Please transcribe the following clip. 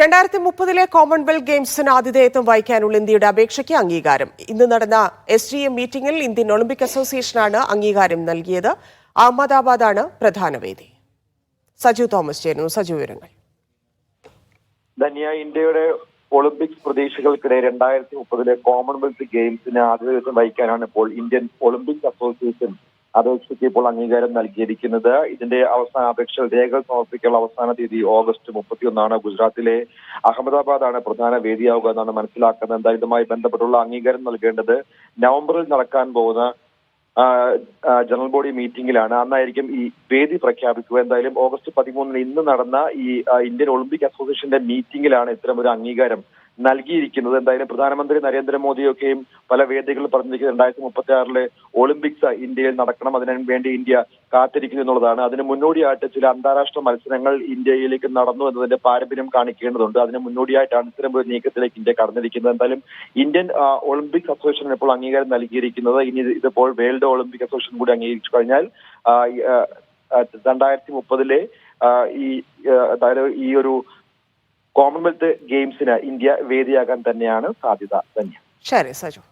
രണ്ടായിരത്തി മുപ്പതിലെ കോമൺവെൽത്ത് ഗെയിംസിന് ആതിഥേയത്വം വഹിക്കാനുള്ള ഇന്ത്യയുടെ അപേക്ഷയ്ക്ക് അംഗീകാരം. ഇന്ന് നടന്ന എസ് ഡി എം മീറ്റിംഗിൽ ഇന്ത്യൻ ഒളിമ്പിക് അസോസിയേഷനാണ് അംഗീകാരം നൽകിയത്. അഹമ്മദാബാദാണ് പ്രധാന വേദി. സജു തോമസ് ചേരുന്നു. സജു വിവരങ്ങൾ. ധന്യ ഇന്ത്യയുടെ ഒളിമ്പിക്സ് പ്രതീക്ഷകൾക്കിടെ രണ്ടായിരത്തി മുപ്പതിലെ കോമൺവെൽത്ത് ഗെയിംസിന് ആതിഥേയത്വം വഹിക്കാനാണ് ഇപ്പോൾ ഇന്ത്യൻ ഒളിമ്പിക്സ് അസോസിയേഷൻ അപേക്ഷയ്ക്ക് ഇപ്പോൾ അംഗീകാരം നൽകിയിരിക്കുന്നത്. ഇതിന്റെ അവസാന അപേക്ഷ രേഖകൾ സമർപ്പിക്കാനുള്ള അവസാന തീയതി ഓഗസ്റ്റ് മുപ്പത്തിയൊന്നാണ്. ഗുജറാത്തിലെ അഹമ്മദാബാദാണ് പ്രധാന വേദിയാവുക എന്നാണ് മനസ്സിലാക്കുന്നത്. എന്തായാലും ഇതുമായി ബന്ധപ്പെട്ടുള്ള അംഗീകാരം നൽകേണ്ടത് നവംബറിൽ നടക്കാൻ പോകുന്ന ജനറൽ ബോഡി മീറ്റിംഗിലാണ്. അന്നായിരിക്കും ഈ വേദി പ്രഖ്യാപിക്കുക. എന്തായാലും ഓഗസ്റ്റ് പതിമൂന്നിന് ഇന്ന് നടന്ന ഈ ഇന്ത്യൻ ഒളിമ്പിക് അസോസിയേഷന്റെ മീറ്റിംഗിലാണ് ഇത്തരം ഒരു അംഗീകാരം നൽകിയിരിക്കുന്നത്. എന്തായാലും പ്രധാനമന്ത്രി നരേന്ദ്രമോദിയൊക്കെയും പല വേദികളിൽ പറഞ്ഞിരിക്കുന്നത് രണ്ടായിരത്തി മുപ്പത്തി ആറിലെ ഒളിമ്പിക്സ് ഇന്ത്യയിൽ നടക്കണം അതിനു വേണ്ടി ഇന്ത്യ കാത്തിരിക്കുന്നു എന്നുള്ളതാണ്. അതിന് മുന്നോടിയായിട്ട് ചില അന്താരാഷ്ട്ര മത്സരങ്ങൾ ഇന്ത്യയിലേക്ക് നടന്നു എന്നതിന്റെ പാരമ്പര്യം കാണിക്കേണ്ടതുണ്ട്. അതിന് മുന്നോടിയായിട്ടാണ് ഇത്തരം ഒരു നീക്കത്തിലേക്ക് ഇന്ത്യ കടന്നിരിക്കുന്നത്. എന്തായാലും ഇന്ത്യൻ ഒളിമ്പിക് ഒളിമ്പിക്സ് അസോസിയേഷൻ ഇപ്പോൾ അംഗീകാരം നൽകിയിരിക്കുന്നത്. ഇനി ഇത് ഇതിപ്പോൾ വേൾഡ് ഒളിമ്പിക് അസോസിയേഷൻ കൂടി അംഗീകരിച്ചു കഴിഞ്ഞാൽ രണ്ടായിരത്തി മുപ്പതിലെ ഈ ഈ ഒരു കോമൺവെൽത്ത് ഗെയിംസിന് ഇന്ത്യ വേദിയാകാൻ തന്നെയാണ് സാധ്യത തന്നെ ശരി സജു.